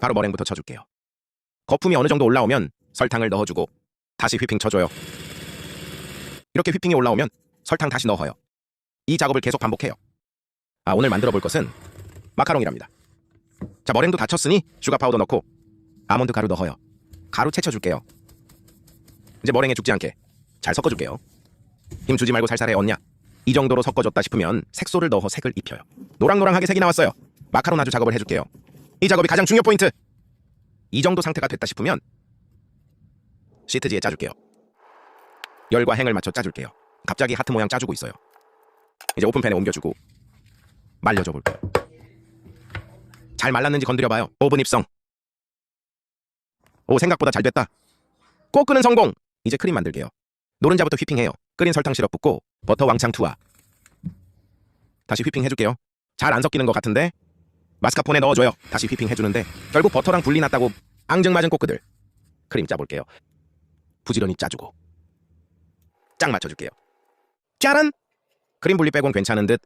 바로 머랭부터 쳐줄게요. 거품이 어느 정도 올라오면 설탕을 넣어주고 다시 휘핑 쳐줘요. 이렇게 휘핑이 올라오면 설탕 다시 넣어요. 이 작업을 계속 반복해요. 아, 오늘 만들어 볼 것은 마카롱이랍니다. 자, 머랭도 다 쳤으니 슈가 파우더 넣고 아몬드 가루 넣어요. 가루 채쳐줄게요. 이제 머랭에 죽지 않게 잘 섞어줄게요. 힘 주지 말고 살살 해 언냐. 이 정도로 섞어줬다 싶으면 색소를 넣어 색을 입혀요. 노랑노랑하게 색이 나왔어요. 마카롱 아주 작업을 해줄게요. 이 작업이 가장 중요 포인트. 이 정도 상태가 됐다 싶으면 시트지에 짜줄게요. 열과 행을 맞춰 짜줄게요. 갑자기 하트 모양 짜주고 있어요. 이제 오픈팬에 옮겨주고 말려줘 볼게요. 잘 말랐는지 건드려봐요. 오븐 입성. 오 생각보다 잘 됐다. 꼭 끄는 성공. 이제 크림 만들게요. 노른자부터 휘핑해요. 끓인 설탕 시럽 붓고 버터 왕창 투하. 다시 휘핑 해줄게요. 잘 안 섞이는 것 같은데 마스카포네 넣어줘요. 다시 휘핑 해주는데 결국 버터랑 분리 났다고 앙증맞은 꼬끄들. 크림 짜볼게요. 부지런히 짜주고 짝 맞춰줄게요. 짜란! 크림 분리 빼곤 괜찮은 듯